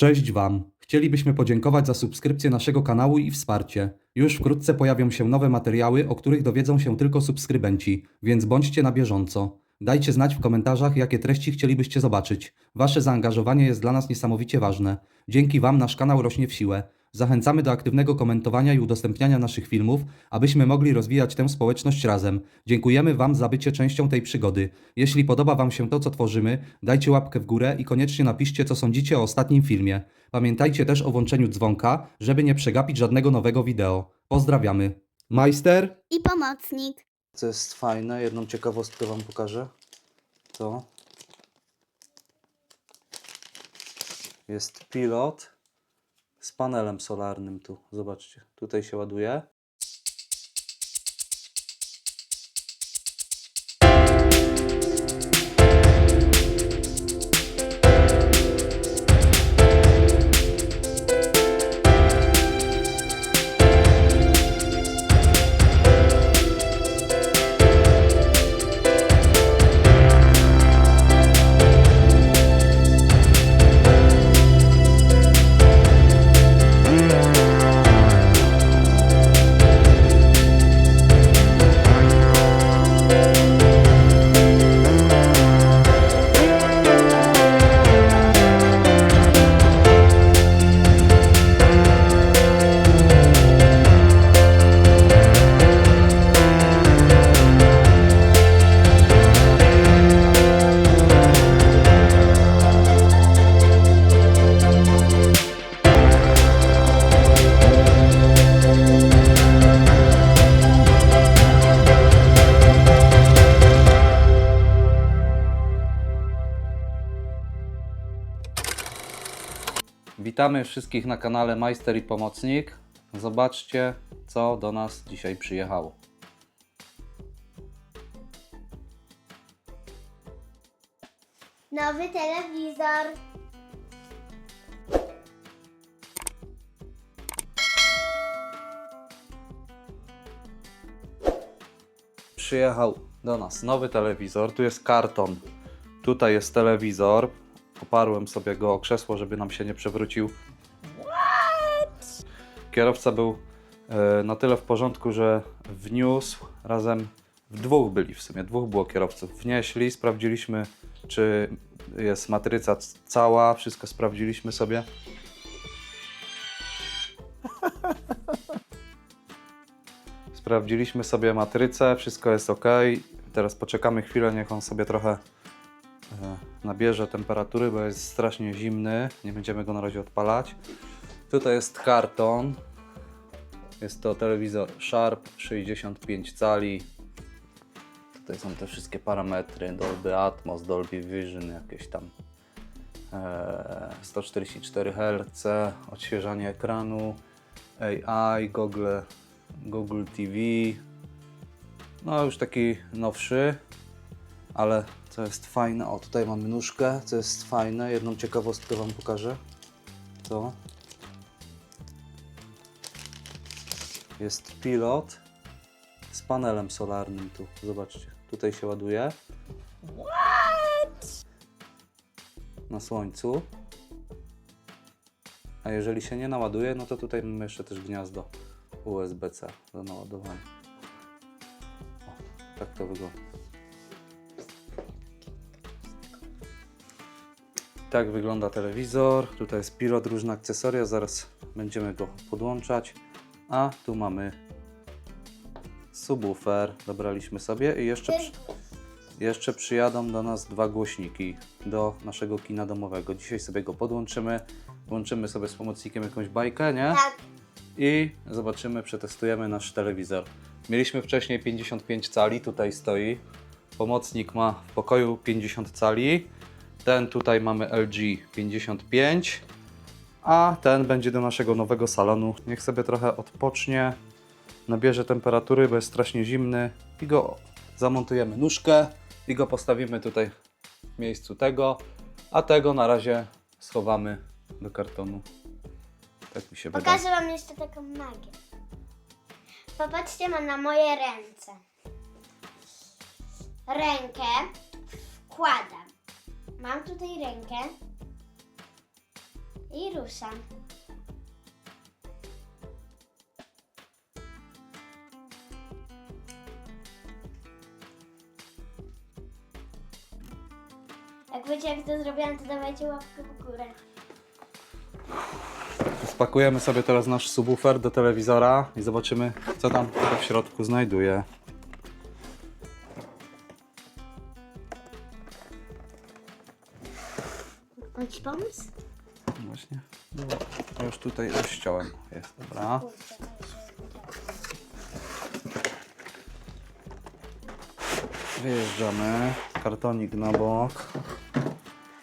Cześć Wam. Chcielibyśmy podziękować za subskrypcję naszego kanału i wsparcie. Już wkrótce pojawią się nowe materiały, o których dowiedzą się tylko subskrybenci, więc bądźcie na bieżąco. Dajcie znać w komentarzach, jakie treści chcielibyście zobaczyć. Wasze zaangażowanie jest dla nas niesamowicie ważne. Dzięki Wam nasz kanał rośnie w siłę. Zachęcamy do aktywnego komentowania i udostępniania naszych filmów, abyśmy mogli rozwijać tę społeczność razem. Dziękujemy Wam za bycie częścią tej przygody. Jeśli podoba Wam się to, co tworzymy, dajcie łapkę w górę i koniecznie napiszcie, co sądzicie o ostatnim filmie. Pamiętajcie też o włączeniu dzwonka, żeby nie przegapić żadnego nowego wideo. Pozdrawiamy. Majster? i pomocnik. Co jest fajne, jedną ciekawostkę Wam pokażę. To jest pilot z panelem solarnym tu. Zobaczcie, tutaj się ładuje. Witamy wszystkich na kanale Majster i Pomocnik. Zobaczcie, co do nas dzisiaj przyjechało. Nowy telewizor. Przyjechał do nas nowy telewizor. Tu jest karton. Tutaj jest telewizor. Oparłem sobie go o krzesło, żeby nam się nie przewrócił. Kierowca był e, na tyle w porządku, że wniósł razem. W dwóch byli w sumie, dwóch było kierowców. Wnieśli, sprawdziliśmy, czy jest matryca cała, wszystko sprawdziliśmy sobie. Sprawdziliśmy sobie matrycę, wszystko jest ok. Teraz poczekamy chwilę, niech on sobie trochę nabierze temperatury, bo jest strasznie zimny. Nie będziemy go na razie odpalać. Tutaj jest karton. Jest to telewizor Sharp 65 cali. Tutaj są te wszystkie parametry: Dolby Atmos, Dolby Vision, jakieś tam e, 144 Hz, odświeżanie ekranu, AI, Google, Google TV. No już taki nowszy, ale co jest fajne, o tutaj mamy nóżkę, co jest fajne, jedną ciekawostkę Wam pokażę. To jest pilot z panelem solarnym tu, zobaczcie, tutaj się ładuje. Na słońcu. A jeżeli się nie naładuje, no to tutaj mamy jeszcze też gniazdo USB-C do naładowania. O, tak to wygląda. Tak wygląda telewizor. Tutaj jest pilot, różne akcesoria. Zaraz będziemy go podłączać. A tu mamy subwoofer. Dobraliśmy sobie i jeszcze, przy, jeszcze przyjadą do nas dwa głośniki do naszego kina domowego. Dzisiaj sobie go podłączymy. Włączymy sobie z pomocnikiem jakąś bajkę, nie? Tak. i zobaczymy, przetestujemy nasz telewizor. Mieliśmy wcześniej 55 cali, tutaj stoi. Pomocnik ma w pokoju 50 cali. Ten tutaj mamy LG 55, a ten będzie do naszego nowego salonu. Niech sobie trochę odpocznie, nabierze temperatury, bo jest strasznie zimny i go zamontujemy nóżkę i go postawimy tutaj w miejscu tego, a tego na razie schowamy do kartonu. Tak mi się wydaje. Pokażę wam jeszcze taką magię. Popatrzcie ma na moje ręce. Rękę wkładam. Mam tutaj rękę. I ruszam. Jak wiecie, jak to zrobiłam, to dawajcie łapkę w górę. Spakujemy sobie teraz nasz subwoofer do telewizora i zobaczymy, co tam w środku znajduje. Mam ci pomóc? Właśnie. Ja już tutaj rozciąłem. Jest, dobra. Wyjeżdżamy. Kartonik na bok.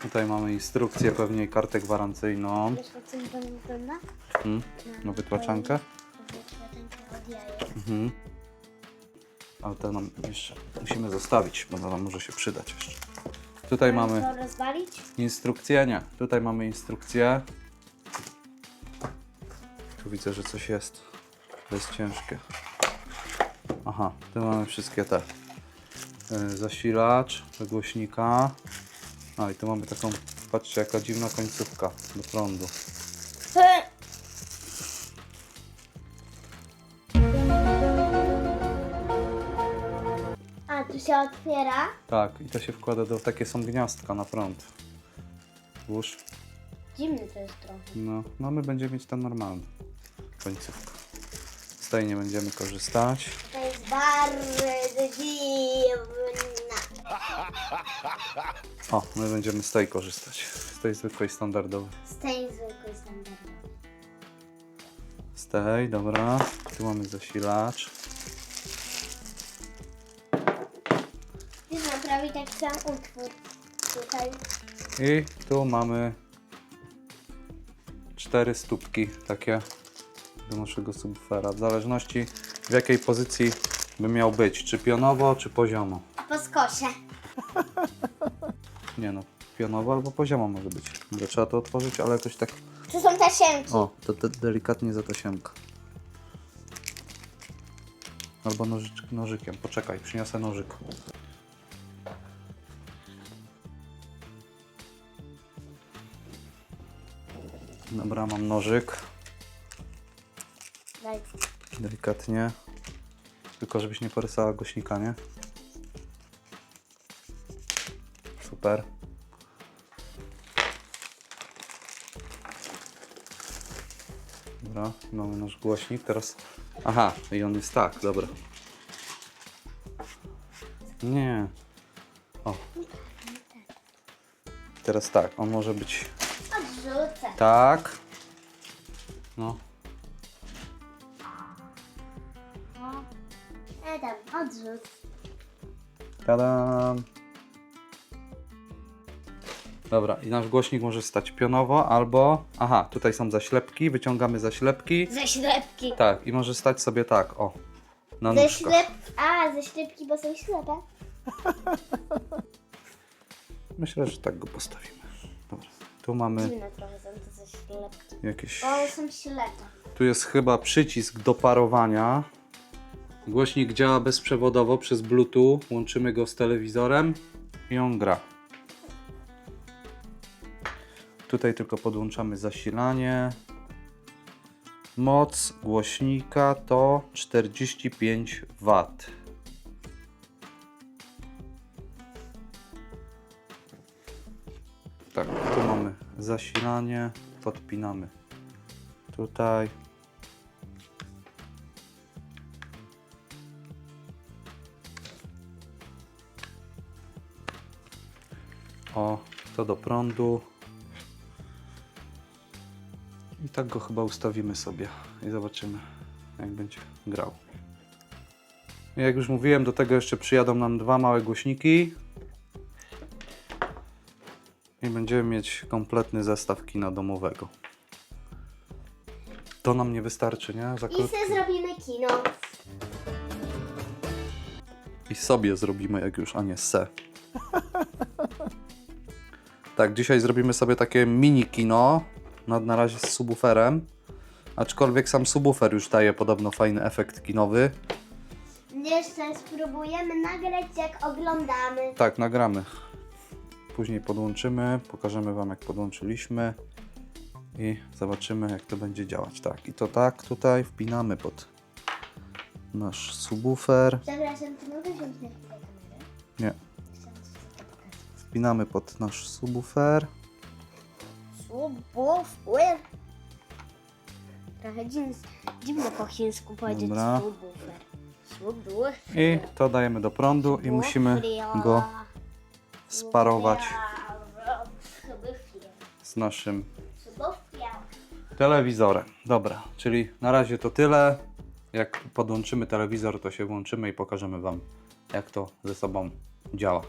Tutaj mamy instrukcję, pewnie i kartę gwarancyjną. Wiesz, wygląda? Hmm? Na wytłaczankę. Mhm. Ale to nam jeszcze musimy zostawić, bo to nam może się przydać jeszcze. Tutaj mamy rozwalić? instrukcję, nie. Tutaj mamy instrukcję. Tu widzę, że coś jest. To jest ciężkie. Aha, tu mamy wszystkie te. Yy, zasilacz do głośnika. A i tu mamy taką, patrzcie jaka dziwna końcówka do prądu. Otwiera. Tak, i to się wkłada do, takie są gniazdka na prąd. Włóż. Zimny to jest trochę. No, no my będziemy mieć tam normalną końcówkę. Z tej nie będziemy korzystać. To jest bardzo dziwna. O, my będziemy z tej korzystać. Z tej zwykłej standardowej. Z tej zwykłej standardowej. Z tej, dobra. Tu mamy zasilacz. Tak sam utwór. Tutaj. I tu mamy cztery stópki takie do naszego subwoofera. W zależności w jakiej pozycji by miał być. Czy pionowo, czy poziomo. Po skosie. Nie no, pionowo albo poziomo może być. Dobra, trzeba to otworzyć, ale jakoś tak... Tu są tasiemki. O, to, to delikatnie za tasiemka. Albo nożycz, nożykiem. Poczekaj, przyniosę nożyk. Dobra, mam nożyk. Delikatnie. Tylko żebyś nie porysała głośnika, nie? Super. Dobra, mamy nasz głośnik. Teraz. Aha, i on jest tak, dobra. Nie. O. Teraz tak, on może być Odrzucę. tak. No, No. Tam, odrzuć. Tadam. Dobra, i nasz głośnik może stać pionowo albo. Aha, tutaj są zaślepki, wyciągamy zaślepki. Ze ślepki. Tak, i może stać sobie tak, o. Na Ze nóżkach. ślep... A, ze ślepki, bo są ślepe. Myślę, że tak go postawimy. Tu mamy Dziwne trochę są te ze ślepki. jakieś. Bo są ślepe. Tu jest chyba przycisk do parowania. Głośnik działa bezprzewodowo przez Bluetooth. Łączymy go z telewizorem i on gra. Tutaj tylko podłączamy zasilanie. Moc głośnika to 45 W. zasilanie. Podpinamy tutaj. O, to do prądu. I tak go chyba ustawimy sobie i zobaczymy, jak będzie grał. Jak już mówiłem, do tego jeszcze przyjadą nam dwa małe głośniki. I będziemy mieć kompletny zestaw kina domowego. To nam nie wystarczy, nie? Za I krótki. se zrobimy kino. I sobie zrobimy, jak już, a nie se. tak, dzisiaj zrobimy sobie takie mini kino. Na, na razie z subwooferem. Aczkolwiek sam subwoofer już daje podobno fajny efekt kinowy. Jeszcze spróbujemy nagrać, jak oglądamy. Tak, nagramy. Później podłączymy, pokażemy Wam jak podłączyliśmy. i zobaczymy jak to będzie działać. Tak, i to tak tutaj wpinamy pod nasz subwoofer. Przepraszam, czy mogę wziąć na chwilę kamerę? Nie, Chciałam coś tylko pokazać. wpinamy pod nasz subwoofer. Subwoofer. Trochę dziwne, dziwne po chińsku powiedzieć Dobra. subwoofer. Subwoofer. I to dajemy do prądu i musimy go sparować z naszym telewizorem. Dobra, czyli na razie to tyle. Jak podłączymy telewizor, to się włączymy i pokażemy Wam, jak to ze sobą działa.